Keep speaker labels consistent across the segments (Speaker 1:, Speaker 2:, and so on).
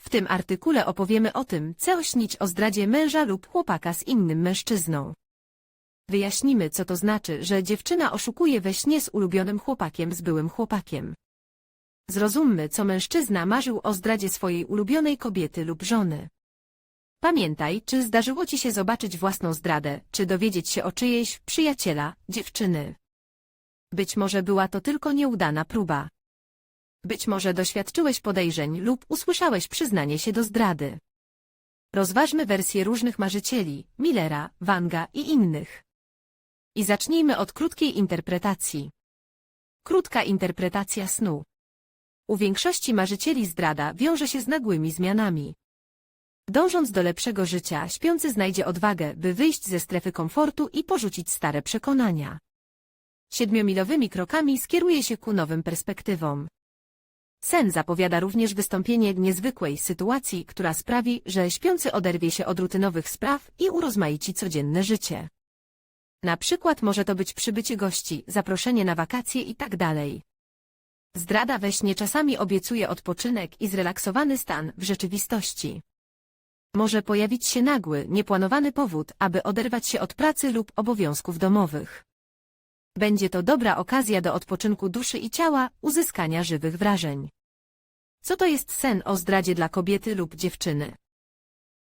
Speaker 1: W tym artykule opowiemy o tym, co śnić o zdradzie męża lub chłopaka z innym mężczyzną. Wyjaśnimy, co to znaczy, że dziewczyna oszukuje we śnie z ulubionym chłopakiem z byłym chłopakiem. Zrozummy, co mężczyzna marzył o zdradzie swojej ulubionej kobiety lub żony. Pamiętaj, czy zdarzyło ci się zobaczyć własną zdradę, czy dowiedzieć się o czyjejś przyjaciela, dziewczyny. Być może była to tylko nieudana próba. Być może doświadczyłeś podejrzeń lub usłyszałeś przyznanie się do zdrady. Rozważmy wersje różnych marzycieli, Millera, Wanga i innych. I zacznijmy od krótkiej interpretacji. Krótka interpretacja snu. U większości marzycieli zdrada wiąże się z nagłymi zmianami. Dążąc do lepszego życia, śpiący znajdzie odwagę, by wyjść ze strefy komfortu i porzucić stare przekonania. Siedmiomilowymi krokami skieruje się ku nowym perspektywom. Sen zapowiada również wystąpienie niezwykłej sytuacji, która sprawi, że śpiący oderwie się od rutynowych spraw i urozmaici codzienne życie. Na przykład może to być przybycie gości, zaproszenie na wakacje i tak. Zdrada we śnie czasami obiecuje odpoczynek i zrelaksowany stan w rzeczywistości. Może pojawić się nagły, nieplanowany powód, aby oderwać się od pracy lub obowiązków domowych. Będzie to dobra okazja do odpoczynku duszy i ciała, uzyskania żywych wrażeń. Co to jest sen o zdradzie dla kobiety lub dziewczyny?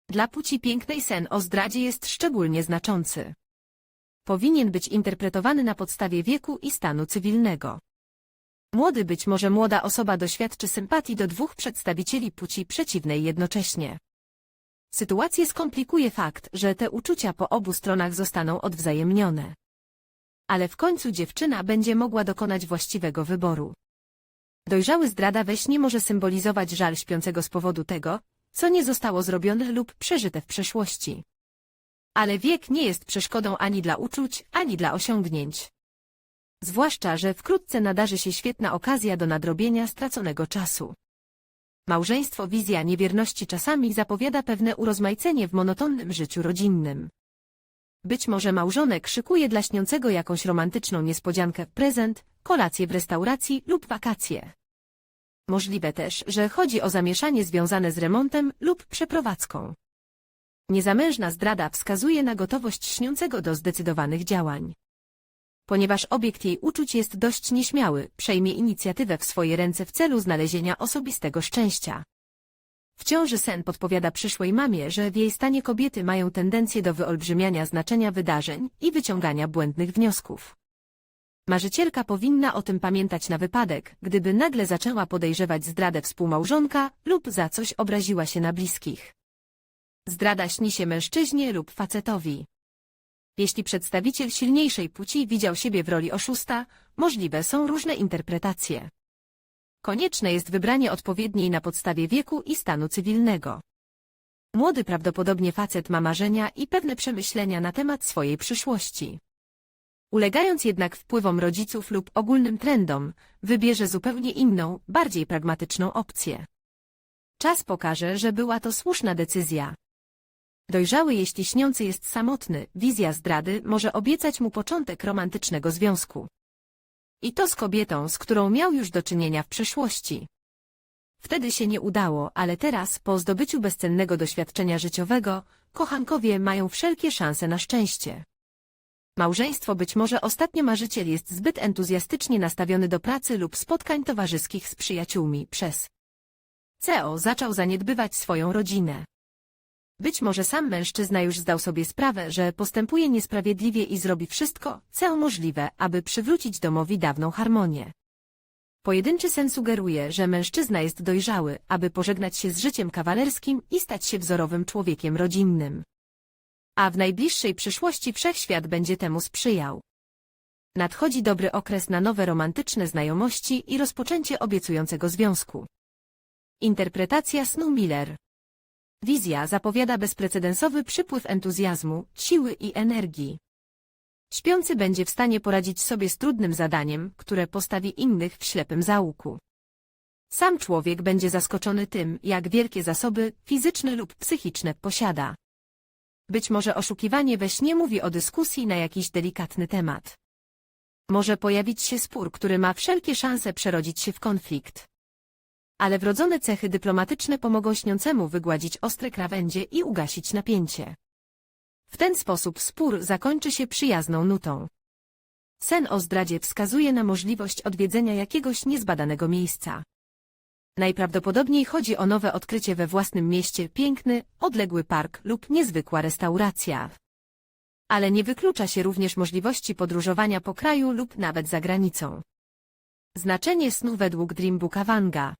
Speaker 1: Dla płci pięknej sen o zdradzie jest szczególnie znaczący. Powinien być interpretowany na podstawie wieku i stanu cywilnego. Młody być może młoda osoba doświadczy sympatii do dwóch przedstawicieli płci przeciwnej jednocześnie. Sytuację skomplikuje fakt, że te uczucia po obu stronach zostaną odwzajemnione ale w końcu dziewczyna będzie mogła dokonać właściwego wyboru. Dojrzały zdrada we śnie może symbolizować żal śpiącego z powodu tego, co nie zostało zrobione lub przeżyte w przeszłości. Ale wiek nie jest przeszkodą ani dla uczuć, ani dla osiągnięć. Zwłaszcza, że wkrótce nadarzy się świetna okazja do nadrobienia straconego czasu. Małżeństwo wizja niewierności czasami zapowiada pewne urozmaicenie w monotonnym życiu rodzinnym. Być może małżonek szykuje dla śniącego jakąś romantyczną niespodziankę, prezent, kolację w restauracji lub wakacje. Możliwe też, że chodzi o zamieszanie związane z remontem lub przeprowadzką. Niezamężna zdrada wskazuje na gotowość śniącego do zdecydowanych działań. Ponieważ obiekt jej uczuć jest dość nieśmiały, przejmie inicjatywę w swoje ręce w celu znalezienia osobistego szczęścia. W ciąży sen podpowiada przyszłej mamie, że w jej stanie kobiety mają tendencję do wyolbrzymiania znaczenia wydarzeń i wyciągania błędnych wniosków. Marzycielka powinna o tym pamiętać na wypadek, gdyby nagle zaczęła podejrzewać zdradę współmałżonka lub za coś obraziła się na bliskich. Zdrada śni się mężczyźnie lub facetowi. Jeśli przedstawiciel silniejszej płci widział siebie w roli oszusta, możliwe są różne interpretacje. Konieczne jest wybranie odpowiedniej na podstawie wieku i stanu cywilnego. Młody prawdopodobnie facet ma marzenia i pewne przemyślenia na temat swojej przyszłości. Ulegając jednak wpływom rodziców lub ogólnym trendom, wybierze zupełnie inną, bardziej pragmatyczną opcję. Czas pokaże, że była to słuszna decyzja. Dojrzały jeśli śniący jest samotny, wizja zdrady może obiecać mu początek romantycznego związku. I to z kobietą, z którą miał już do czynienia w przeszłości. Wtedy się nie udało, ale teraz, po zdobyciu bezcennego doświadczenia życiowego, kochankowie mają wszelkie szanse na szczęście. Małżeństwo być może ostatnio marzyciel jest zbyt entuzjastycznie nastawiony do pracy lub spotkań towarzyskich z przyjaciółmi przez CEO zaczął zaniedbywać swoją rodzinę. Być może sam mężczyzna już zdał sobie sprawę, że postępuje niesprawiedliwie i zrobi wszystko, co możliwe, aby przywrócić domowi dawną harmonię. Pojedynczy sen sugeruje, że mężczyzna jest dojrzały, aby pożegnać się z życiem kawalerskim i stać się wzorowym człowiekiem rodzinnym. A w najbliższej przyszłości wszechświat będzie temu sprzyjał. Nadchodzi dobry okres na nowe romantyczne znajomości i rozpoczęcie obiecującego związku. Interpretacja snu Miller Wizja zapowiada bezprecedensowy przypływ entuzjazmu, siły i energii. Śpiący będzie w stanie poradzić sobie z trudnym zadaniem, które postawi innych w ślepym zaułku. Sam człowiek będzie zaskoczony tym, jak wielkie zasoby, fizyczne lub psychiczne, posiada. Być może oszukiwanie we śnie mówi o dyskusji na jakiś delikatny temat. Może pojawić się spór, który ma wszelkie szanse przerodzić się w konflikt. Ale wrodzone cechy dyplomatyczne pomogą śniącemu wygładzić ostre krawędzie i ugasić napięcie. W ten sposób spór zakończy się przyjazną nutą. Sen o zdradzie wskazuje na możliwość odwiedzenia jakiegoś niezbadanego miejsca. Najprawdopodobniej chodzi o nowe odkrycie we własnym mieście, piękny, odległy park lub niezwykła restauracja. Ale nie wyklucza się również możliwości podróżowania po kraju lub nawet za granicą. Znaczenie snu według Dreambooka Wanga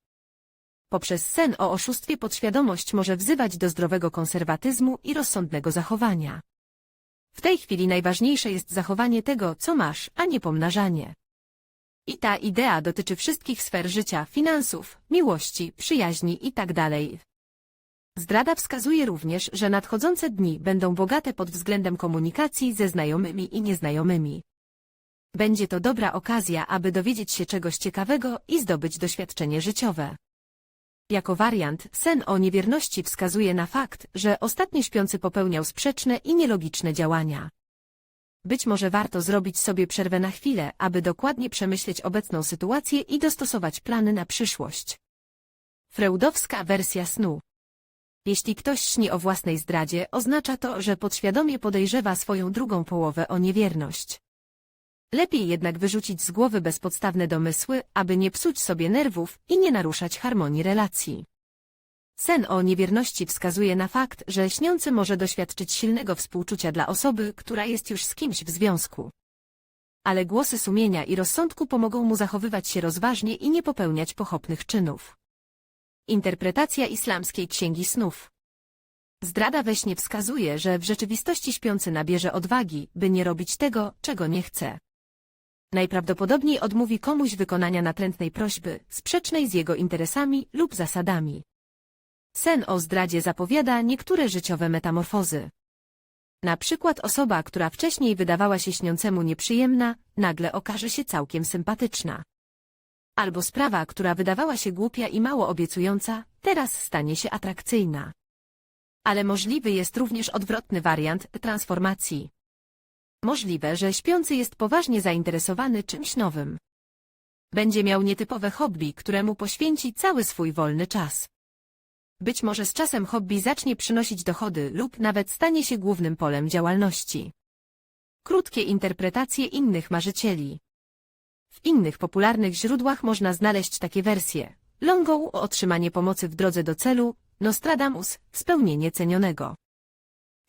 Speaker 1: Poprzez sen o oszustwie podświadomość może wzywać do zdrowego konserwatyzmu i rozsądnego zachowania. W tej chwili najważniejsze jest zachowanie tego, co masz, a nie pomnażanie. I ta idea dotyczy wszystkich sfer życia, finansów, miłości, przyjaźni itd. Zdrada wskazuje również, że nadchodzące dni będą bogate pod względem komunikacji ze znajomymi i nieznajomymi. Będzie to dobra okazja, aby dowiedzieć się czegoś ciekawego i zdobyć doświadczenie życiowe. Jako wariant, sen o niewierności wskazuje na fakt, że ostatnio śpiący popełniał sprzeczne i nielogiczne działania. Być może warto zrobić sobie przerwę na chwilę, aby dokładnie przemyśleć obecną sytuację i dostosować plany na przyszłość. Freudowska wersja snu Jeśli ktoś śni o własnej zdradzie, oznacza to, że podświadomie podejrzewa swoją drugą połowę o niewierność. Lepiej jednak wyrzucić z głowy bezpodstawne domysły, aby nie psuć sobie nerwów i nie naruszać harmonii relacji. Sen o niewierności wskazuje na fakt, że śniący może doświadczyć silnego współczucia dla osoby, która jest już z kimś w związku. Ale głosy sumienia i rozsądku pomogą mu zachowywać się rozważnie i nie popełniać pochopnych czynów. Interpretacja islamskiej księgi snów Zdrada we śnie wskazuje, że w rzeczywistości śpiący nabierze odwagi, by nie robić tego, czego nie chce. Najprawdopodobniej odmówi komuś wykonania natrętnej prośby, sprzecznej z jego interesami lub zasadami. Sen o zdradzie zapowiada niektóre życiowe metamorfozy. Na przykład osoba, która wcześniej wydawała się śniącemu nieprzyjemna, nagle okaże się całkiem sympatyczna. Albo sprawa, która wydawała się głupia i mało obiecująca, teraz stanie się atrakcyjna. Ale możliwy jest również odwrotny wariant transformacji. Możliwe, że śpiący jest poważnie zainteresowany czymś nowym. Będzie miał nietypowe hobby, któremu poświęci cały swój wolny czas. Być może z czasem hobby zacznie przynosić dochody lub nawet stanie się głównym polem działalności. Krótkie interpretacje innych marzycieli. W innych popularnych źródłach można znaleźć takie wersje. Longo o otrzymanie pomocy w drodze do celu, Nostradamus, spełnienie cenionego.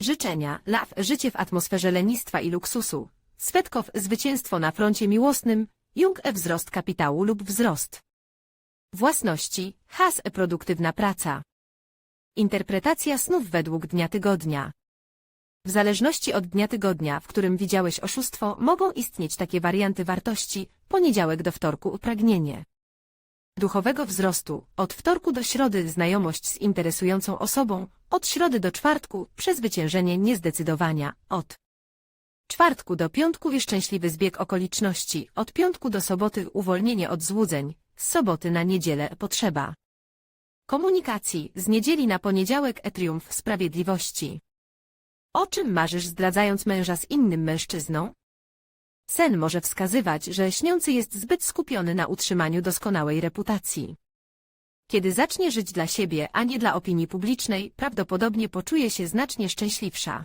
Speaker 1: Życzenia, Law, życie w atmosferze lenistwa i luksusu, Swetkow, zwycięstwo na froncie miłosnym, Jung, e, wzrost kapitału lub wzrost. Własności, Has, e, produktywna praca. Interpretacja snów według dnia tygodnia. W zależności od dnia tygodnia, w którym widziałeś oszustwo, mogą istnieć takie warianty wartości, poniedziałek do wtorku pragnienie. Duchowego wzrostu, od wtorku do środy znajomość z interesującą osobą, od środy do czwartku przezwyciężenie niezdecydowania, od czwartku do piątku i szczęśliwy zbieg okoliczności, od piątku do soboty uwolnienie od złudzeń, z soboty na niedzielę potrzeba. Komunikacji, z niedzieli na poniedziałek e triumf sprawiedliwości. O czym marzysz zdradzając męża z innym mężczyzną? Sen może wskazywać, że śniący jest zbyt skupiony na utrzymaniu doskonałej reputacji. Kiedy zacznie żyć dla siebie, a nie dla opinii publicznej, prawdopodobnie poczuje się znacznie szczęśliwsza.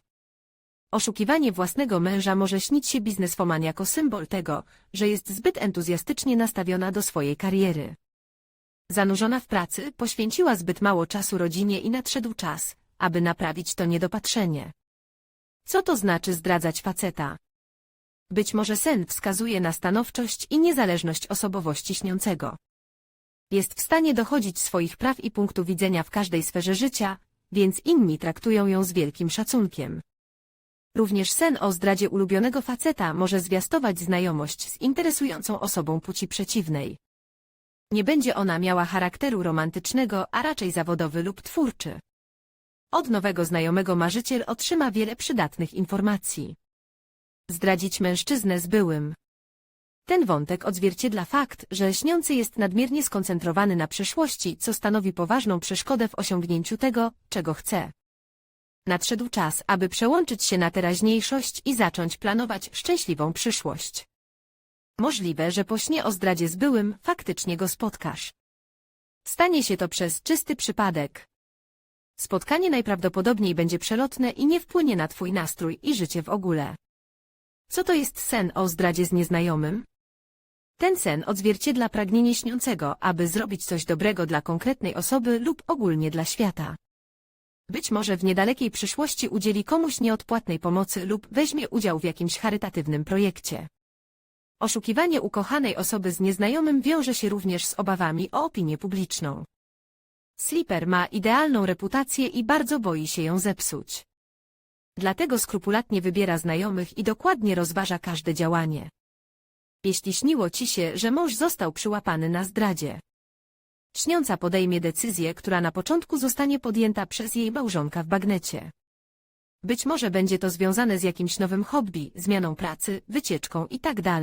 Speaker 1: Oszukiwanie własnego męża może śnić się bizneswoman jako symbol tego, że jest zbyt entuzjastycznie nastawiona do swojej kariery. Zanurzona w pracy, poświęciła zbyt mało czasu rodzinie i nadszedł czas, aby naprawić to niedopatrzenie. Co to znaczy zdradzać faceta? Być może sen wskazuje na stanowczość i niezależność osobowości śniącego. Jest w stanie dochodzić swoich praw i punktu widzenia w każdej sferze życia, więc inni traktują ją z wielkim szacunkiem. Również sen o zdradzie ulubionego faceta może zwiastować znajomość z interesującą osobą płci przeciwnej. Nie będzie ona miała charakteru romantycznego, a raczej zawodowy lub twórczy. Od nowego znajomego marzyciel otrzyma wiele przydatnych informacji. Zdradzić mężczyznę z byłym. Ten wątek odzwierciedla fakt, że śniący jest nadmiernie skoncentrowany na przyszłości, co stanowi poważną przeszkodę w osiągnięciu tego, czego chce. Nadszedł czas, aby przełączyć się na teraźniejszość i zacząć planować szczęśliwą przyszłość. Możliwe, że po śnie o zdradzie z byłym faktycznie go spotkasz. Stanie się to przez czysty przypadek. Spotkanie najprawdopodobniej będzie przelotne i nie wpłynie na twój nastrój i życie w ogóle. Co to jest sen o zdradzie z nieznajomym? Ten sen odzwierciedla pragnienie śniącego, aby zrobić coś dobrego dla konkretnej osoby lub ogólnie dla świata. Być może w niedalekiej przyszłości udzieli komuś nieodpłatnej pomocy lub weźmie udział w jakimś charytatywnym projekcie. Oszukiwanie ukochanej osoby z nieznajomym wiąże się również z obawami o opinię publiczną. Slipper ma idealną reputację i bardzo boi się ją zepsuć. Dlatego skrupulatnie wybiera znajomych i dokładnie rozważa każde działanie. Jeśli śniło ci się, że mąż został przyłapany na zdradzie. Śniąca podejmie decyzję, która na początku zostanie podjęta przez jej małżonka w bagnecie. Być może będzie to związane z jakimś nowym hobby, zmianą pracy, wycieczką itd.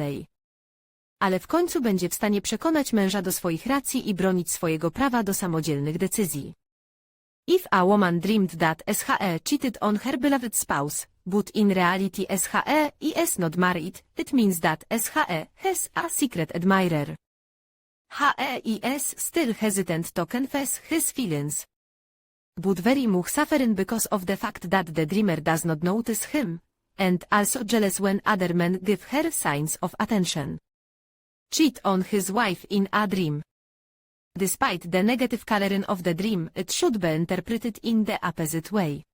Speaker 1: Ale w końcu będzie w stanie przekonać męża do swoich racji i bronić swojego prawa do samodzielnych decyzji. If a woman dreamed that SHE cheated on her beloved spouse, but in reality SHE is not married, it means that SHE has a secret admirer. HE is still hesitant to confess his feelings. But very much suffering because of the fact that the dreamer does not notice him, and also jealous when other men give her signs of attention. Cheat on his wife in a dream. Despite the negative coloring of the dream, it should be interpreted in the opposite way.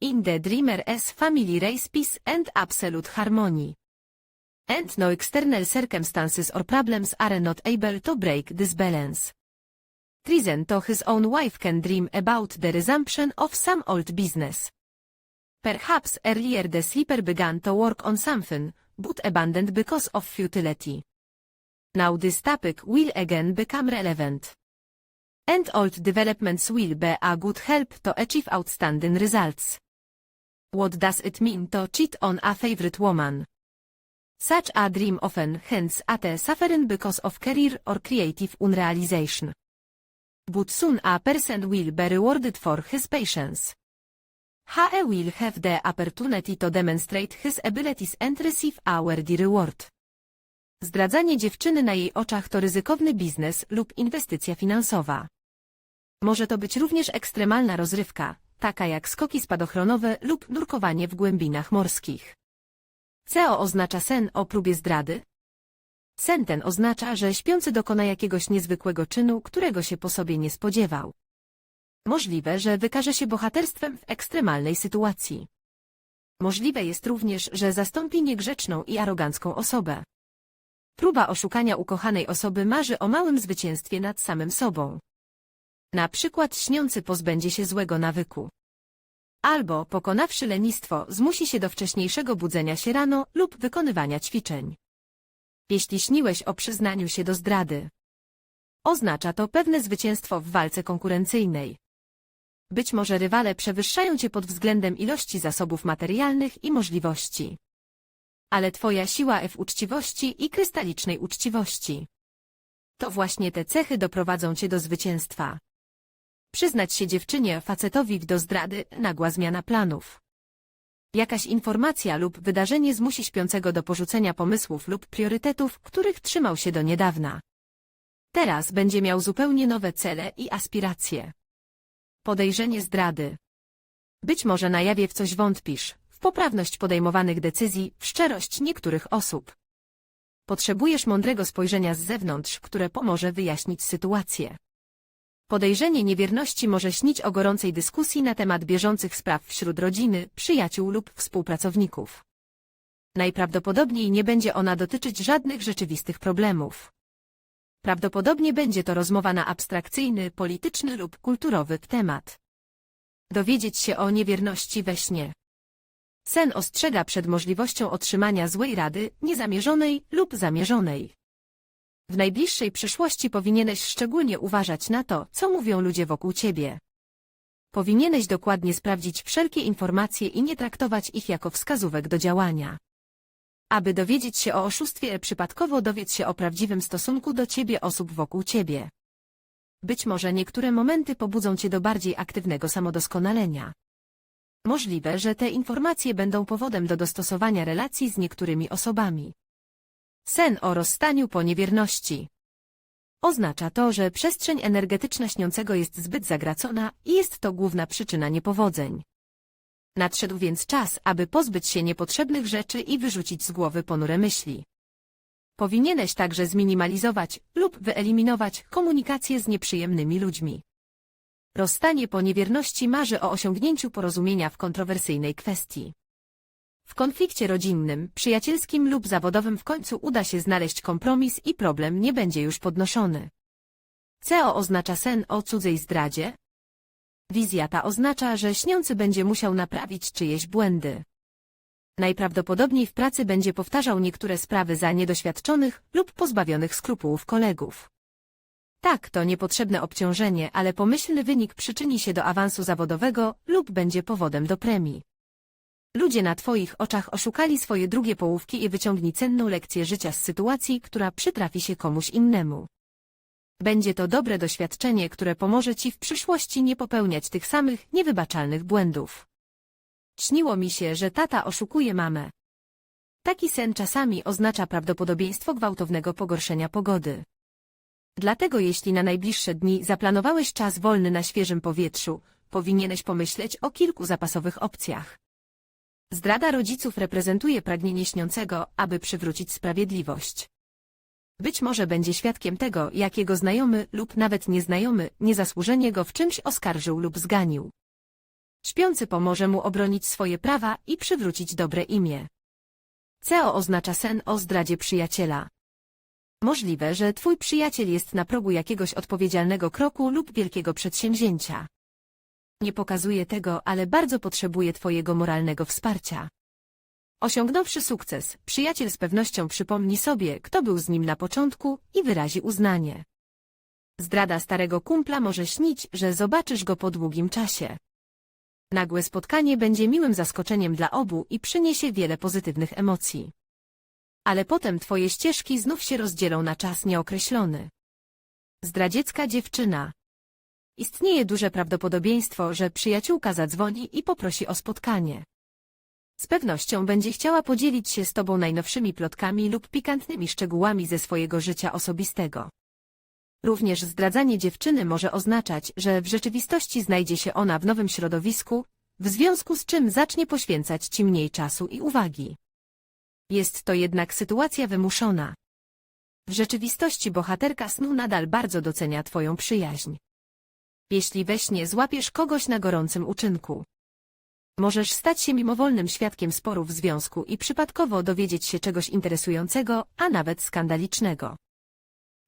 Speaker 1: In the dreamer as family race peace and absolute harmony. And no external circumstances or problems are not able to break this balance. Treason to his own wife can dream about the resumption of some old business. Perhaps earlier the sleeper began to work on something, but abandoned because of futility. Now this topic will again become relevant. And old developments will be a good help to achieve outstanding results. What does it mean to cheat on a favorite woman? Such a dream often hints at a suffering because of career or creative unrealization. But soon a person will be rewarded for his patience. HE will have the opportunity to demonstrate his abilities and receive a worthy reward. Zdradzanie dziewczyny na jej oczach to ryzykowny biznes lub inwestycja finansowa. Może to być również ekstremalna rozrywka, taka jak skoki spadochronowe lub nurkowanie w głębinach morskich. CO oznacza sen o próbie zdrady. Sen ten oznacza, że śpiący dokona jakiegoś niezwykłego czynu, którego się po sobie nie spodziewał. Możliwe, że wykaże się bohaterstwem w ekstremalnej sytuacji. Możliwe jest również, że zastąpi niegrzeczną i arogancką osobę. Próba oszukania ukochanej osoby marzy o małym zwycięstwie nad samym sobą. Na przykład śniący pozbędzie się złego nawyku. Albo, pokonawszy lenistwo, zmusi się do wcześniejszego budzenia się rano lub wykonywania ćwiczeń. Jeśli śniłeś o przyznaniu się do zdrady. Oznacza to pewne zwycięstwo w walce konkurencyjnej. Być może rywale przewyższają cię pod względem ilości zasobów materialnych i możliwości. Ale twoja siła w uczciwości i krystalicznej uczciwości. To właśnie te cechy doprowadzą cię do zwycięstwa. Przyznać się dziewczynie, facetowi do zdrady, nagła zmiana planów. Jakaś informacja lub wydarzenie zmusi śpiącego do porzucenia pomysłów lub priorytetów, których trzymał się do niedawna. Teraz będzie miał zupełnie nowe cele i aspiracje. Podejrzenie zdrady. Być może na jawie w coś wątpisz, w poprawność podejmowanych decyzji, w szczerość niektórych osób. Potrzebujesz mądrego spojrzenia z zewnątrz, które pomoże wyjaśnić sytuację. Podejrzenie niewierności może śnić o gorącej dyskusji na temat bieżących spraw wśród rodziny, przyjaciół lub współpracowników. Najprawdopodobniej nie będzie ona dotyczyć żadnych rzeczywistych problemów. Prawdopodobnie będzie to rozmowa na abstrakcyjny, polityczny lub kulturowy temat. Dowiedzieć się o niewierności we śnie. Sen ostrzega przed możliwością otrzymania złej rady, niezamierzonej lub zamierzonej. W najbliższej przyszłości powinieneś szczególnie uważać na to, co mówią ludzie wokół ciebie. Powinieneś dokładnie sprawdzić wszelkie informacje i nie traktować ich jako wskazówek do działania. Aby dowiedzieć się o oszustwie, przypadkowo dowiedz się o prawdziwym stosunku do ciebie osób wokół ciebie. Być może niektóre momenty pobudzą cię do bardziej aktywnego samodoskonalenia. Możliwe, że te informacje będą powodem do dostosowania relacji z niektórymi osobami. Sen o rozstaniu po niewierności. Oznacza to, że przestrzeń energetyczna śniącego jest zbyt zagracona i jest to główna przyczyna niepowodzeń. Nadszedł więc czas, aby pozbyć się niepotrzebnych rzeczy i wyrzucić z głowy ponure myśli. Powinieneś także zminimalizować lub wyeliminować komunikację z nieprzyjemnymi ludźmi. Rozstanie po niewierności marzy o osiągnięciu porozumienia w kontrowersyjnej kwestii. W konflikcie rodzinnym, przyjacielskim lub zawodowym w końcu uda się znaleźć kompromis i problem nie będzie już podnoszony. CO oznacza sen o cudzej zdradzie. Wizja ta oznacza, że śniący będzie musiał naprawić czyjeś błędy. Najprawdopodobniej w pracy będzie powtarzał niektóre sprawy za niedoświadczonych lub pozbawionych skrupułów kolegów. Tak, to niepotrzebne obciążenie, ale pomyślny wynik przyczyni się do awansu zawodowego lub będzie powodem do premii. Ludzie na Twoich oczach oszukali swoje drugie połówki i wyciągnij cenną lekcję życia z sytuacji, która przytrafi się komuś innemu. Będzie to dobre doświadczenie, które pomoże Ci w przyszłości nie popełniać tych samych niewybaczalnych błędów. Śniło mi się, że tata oszukuje mamę. Taki sen czasami oznacza prawdopodobieństwo gwałtownego pogorszenia pogody. Dlatego jeśli na najbliższe dni zaplanowałeś czas wolny na świeżym powietrzu, powinieneś pomyśleć o kilku zapasowych opcjach. Zdrada rodziców reprezentuje pragnienie śniącego, aby przywrócić sprawiedliwość. Być może będzie świadkiem tego, jak jego znajomy lub nawet nieznajomy niezasłużenie go w czymś oskarżył lub zganił. Śpiący pomoże mu obronić swoje prawa i przywrócić dobre imię. CO oznacza sen o zdradzie przyjaciela. Możliwe, że twój przyjaciel jest na progu jakiegoś odpowiedzialnego kroku lub wielkiego przedsięwzięcia. Nie pokazuje tego, ale bardzo potrzebuje twojego moralnego wsparcia. Osiągnąwszy sukces, przyjaciel z pewnością przypomni sobie, kto był z nim na początku i wyrazi uznanie. Zdrada starego kumpla może śnić, że zobaczysz go po długim czasie. Nagłe spotkanie będzie miłym zaskoczeniem dla obu i przyniesie wiele pozytywnych emocji. Ale potem twoje ścieżki znów się rozdzielą na czas nieokreślony. Zdradziecka dziewczyna. Istnieje duże prawdopodobieństwo, że przyjaciółka zadzwoni i poprosi o spotkanie. Z pewnością będzie chciała podzielić się z tobą najnowszymi plotkami lub pikantnymi szczegółami ze swojego życia osobistego. Również zdradzanie dziewczyny może oznaczać, że w rzeczywistości znajdzie się ona w nowym środowisku, w związku z czym zacznie poświęcać ci mniej czasu i uwagi. Jest to jednak sytuacja wymuszona. W rzeczywistości bohaterka snu nadal bardzo docenia twoją przyjaźń. Jeśli we śnie złapiesz kogoś na gorącym uczynku, możesz stać się mimowolnym świadkiem sporu w związku i przypadkowo dowiedzieć się czegoś interesującego, a nawet skandalicznego.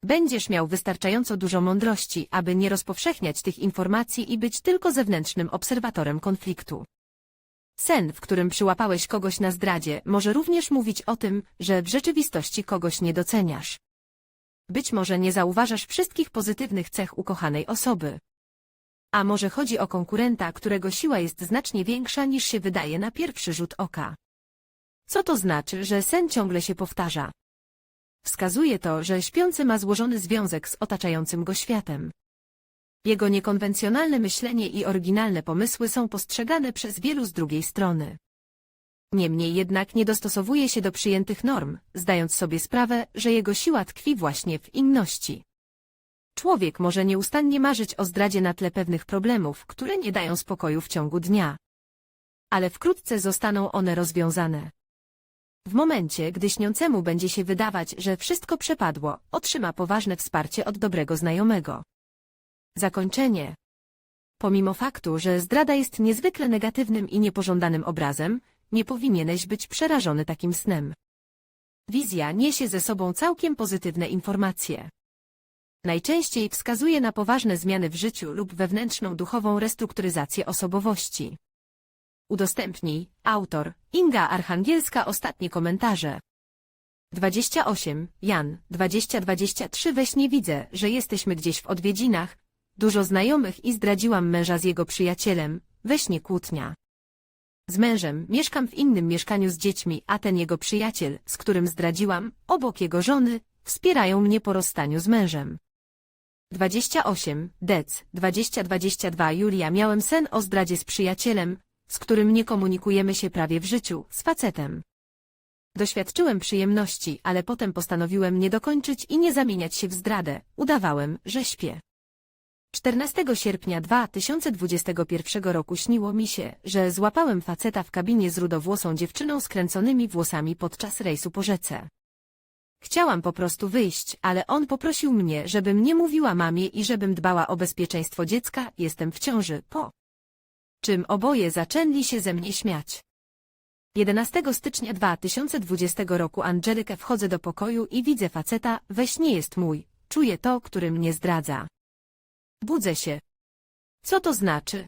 Speaker 1: Będziesz miał wystarczająco dużo mądrości, aby nie rozpowszechniać tych informacji i być tylko zewnętrznym obserwatorem konfliktu. Sen, w którym przyłapałeś kogoś na zdradzie, może również mówić o tym, że w rzeczywistości kogoś nie doceniasz. Być może nie zauważasz wszystkich pozytywnych cech ukochanej osoby. A może chodzi o konkurenta, którego siła jest znacznie większa niż się wydaje na pierwszy rzut oka. Co to znaczy, że sen ciągle się powtarza? Wskazuje to, że śpiący ma złożony związek z otaczającym go światem. Jego niekonwencjonalne myślenie i oryginalne pomysły są postrzegane przez wielu z drugiej strony. Niemniej jednak nie dostosowuje się do przyjętych norm, zdając sobie sprawę, że jego siła tkwi właśnie w inności. Człowiek może nieustannie marzyć o zdradzie na tle pewnych problemów, które nie dają spokoju w ciągu dnia. Ale wkrótce zostaną one rozwiązane. W momencie, gdy śniącemu będzie się wydawać, że wszystko przepadło, otrzyma poważne wsparcie od dobrego znajomego. Zakończenie. Pomimo faktu, że zdrada jest niezwykle negatywnym i niepożądanym obrazem, nie powinieneś być przerażony takim snem. Wizja niesie ze sobą całkiem pozytywne informacje. Najczęściej wskazuje na poważne zmiany w życiu lub wewnętrzną duchową restrukturyzację osobowości. Udostępnij, autor, Inga Archangielska Ostatnie komentarze 28, Jan, 2023 We śnie widzę, że jesteśmy gdzieś w odwiedzinach, Dużo znajomych i zdradziłam męża z jego przyjacielem, we śnie kłótnia. Z mężem mieszkam w innym mieszkaniu z dziećmi, a ten jego przyjaciel, z którym zdradziłam, obok jego żony, wspierają mnie po rozstaniu z mężem. 28, Dec, 2022 Julia Miałem sen o zdradzie z przyjacielem, z którym nie komunikujemy się prawie w życiu, z facetem. Doświadczyłem przyjemności, ale potem postanowiłem nie dokończyć i nie zamieniać się w zdradę. Udawałem, że śpię. 14 sierpnia 2021 roku śniło mi się, że złapałem faceta w kabinie z rudowłosą dziewczyną z kręconymi włosami podczas rejsu po rzece. Chciałam po prostu wyjść, ale on poprosił mnie, żebym nie mówiła mamie i żebym dbała o bezpieczeństwo dziecka, jestem w ciąży, po czym oboje zaczęli się ze mnie śmiać. 11 stycznia 2020 roku Angelikę wchodzę do pokoju i widzę faceta, we śnie jest mój, czuję to, który mnie zdradza. Budzę się. Co to znaczy?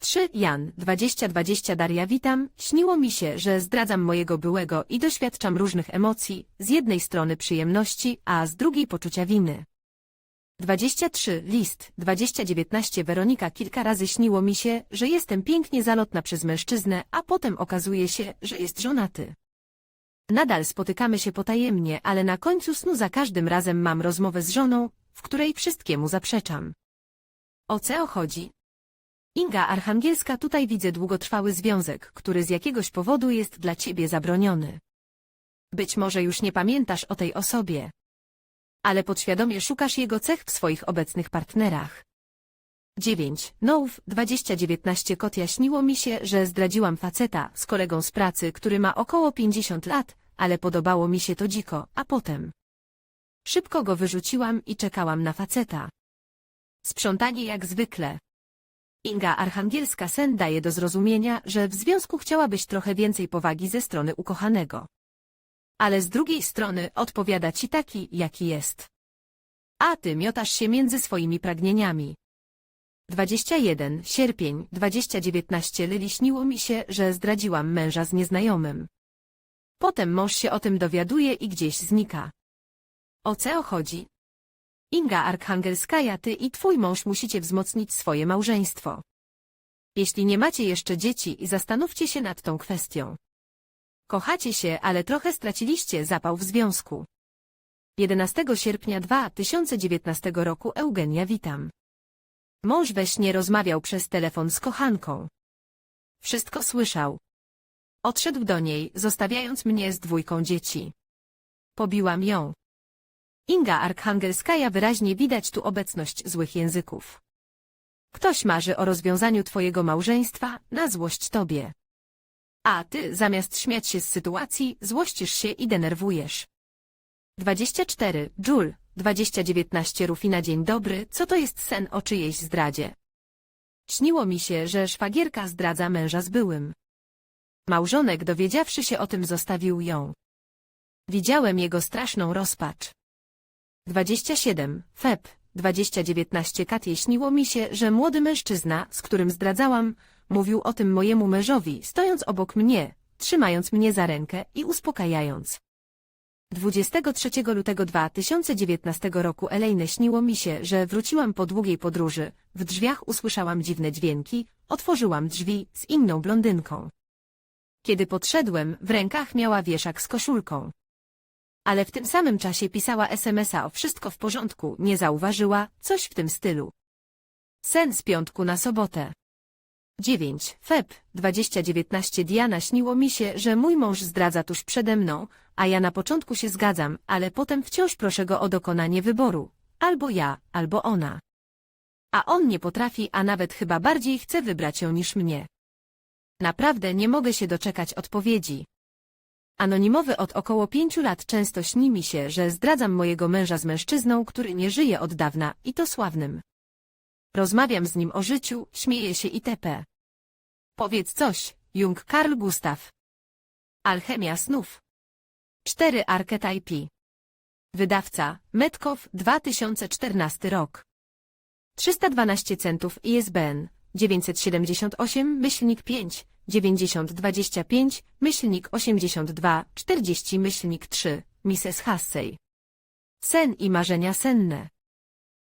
Speaker 1: 3. Jan, 2020 Daria witam, śniło mi się, że zdradzam mojego byłego i doświadczam różnych emocji, z jednej strony przyjemności, a z drugiej poczucia winy. 23. List, 2019 Weronika kilka razy śniło mi się, że jestem pięknie zalotna przez mężczyznę, a potem okazuje się, że jest żonaty. Nadal spotykamy się potajemnie, ale na końcu snu za każdym razem mam rozmowę z żoną, w której wszystkiemu zaprzeczam. O co chodzi? Inga Archangielska tutaj widzę długotrwały związek, który z jakiegoś powodu jest dla ciebie zabroniony. Być może już nie pamiętasz o tej osobie. Ale podświadomie szukasz jego cech w swoich obecnych partnerach. 9. Noów, 2019 Kot jaśniło mi się, że zdradziłam faceta z kolegą z pracy, który ma około 50 lat, ale podobało mi się to dziko, a potem. Szybko go wyrzuciłam i czekałam na faceta. Sprzątanie jak zwykle. Inga Archangielska sen daje do zrozumienia, że w związku chciałabyś trochę więcej powagi ze strony ukochanego. Ale z drugiej strony odpowiada ci taki, jaki jest. A ty miotasz się między swoimi pragnieniami. 21 sierpień 2019 Lyli śniło mi się, że zdradziłam męża z nieznajomym. Potem mąż się o tym dowiaduje i gdzieś znika. O co chodzi? Inga Arkhangelskaja, ty i twój mąż musicie wzmocnić swoje małżeństwo. Jeśli nie macie jeszcze dzieci, zastanówcie się nad tą kwestią. Kochacie się, ale trochę straciliście zapał w związku. 11 sierpnia 2019 roku Eugenia witam. Mąż we śnie rozmawiał przez telefon z kochanką. Wszystko słyszał. Odszedł do niej, zostawiając mnie z dwójką dzieci. Pobiłam ją. Inga Arkhangelskaja wyraźnie widać tu obecność złych języków. Ktoś marzy o rozwiązaniu twojego małżeństwa na złość tobie. A ty, zamiast śmiać się z sytuacji, złościsz się i denerwujesz. 24. Jul, 2019 Rufina Dzień dobry, co to jest sen o czyjejś zdradzie? Śniło mi się, że szwagierka zdradza męża z byłym. Małżonek dowiedziawszy się o tym zostawił ją. Widziałem jego straszną rozpacz. 27. Feb, 2019 Katie śniło mi się, że młody mężczyzna, z którym zdradzałam, mówił o tym mojemu mężowi, stojąc obok mnie, trzymając mnie za rękę i uspokajając. 23 lutego 2019 roku Elejne śniło mi się, że wróciłam po długiej podróży, w drzwiach usłyszałam dziwne dźwięki, otworzyłam drzwi z inną blondynką. Kiedy podszedłem, w rękach miała wieszak z koszulką. Ale w tym samym czasie pisała SMS-a o wszystko w porządku, nie zauważyła, coś w tym stylu. Sen z piątku na sobotę. 9. Feb, 2019 Diana śniło mi się, że mój mąż zdradza tuż przede mną, a ja na początku się zgadzam, ale potem wciąż proszę go o dokonanie wyboru. Albo ja, albo ona. A on nie potrafi, a nawet chyba bardziej chce wybrać ją niż mnie. Naprawdę nie mogę się doczekać odpowiedzi. Anonimowy od około pięciu lat często śni mi się, że zdradzam mojego męża z mężczyzną, który nie żyje od dawna, i to sławnym. Rozmawiam z nim o życiu, śmieję się itp. Powiedz coś, Jung Karl Gustav. Alchemia snów. 4 Archetype. Wydawca, Metkow, 2014 rok. 312 centów ISBN, 978, myślnik 5, 9025, myślnik 82, 40, myślnik 3, Mrs. Hassey. Sen i marzenia senne.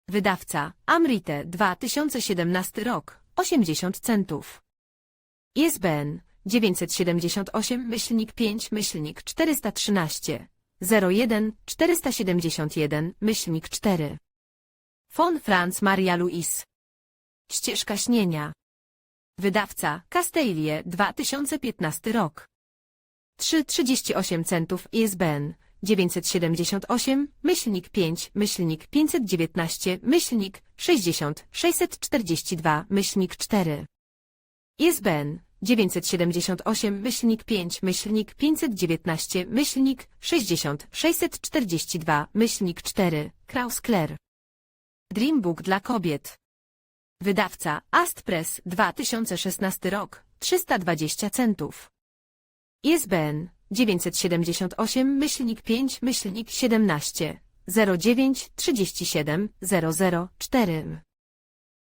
Speaker 1: Wydawca Amrite 2017 rok 80 centów. ISBN 978 myślnik 5 myślnik 413 01 471 myślnik 4 Von Franz Maria Louis Ścieżka śnienia Wydawca Castellie 2015 rok 3,38 centów ISBN 978, myślnik 5, myślnik 519, myślnik 60, 642, myślnik 4. ISBN 978, myślnik 5, myślnik 519, myślnik 60, 642, myślnik 4, Kraus-Kler. Dreambook dla kobiet. Wydawca Astpress 2016 rok 320 centów. ISBN 978 myślnik 5 myślnik 17 09 37 004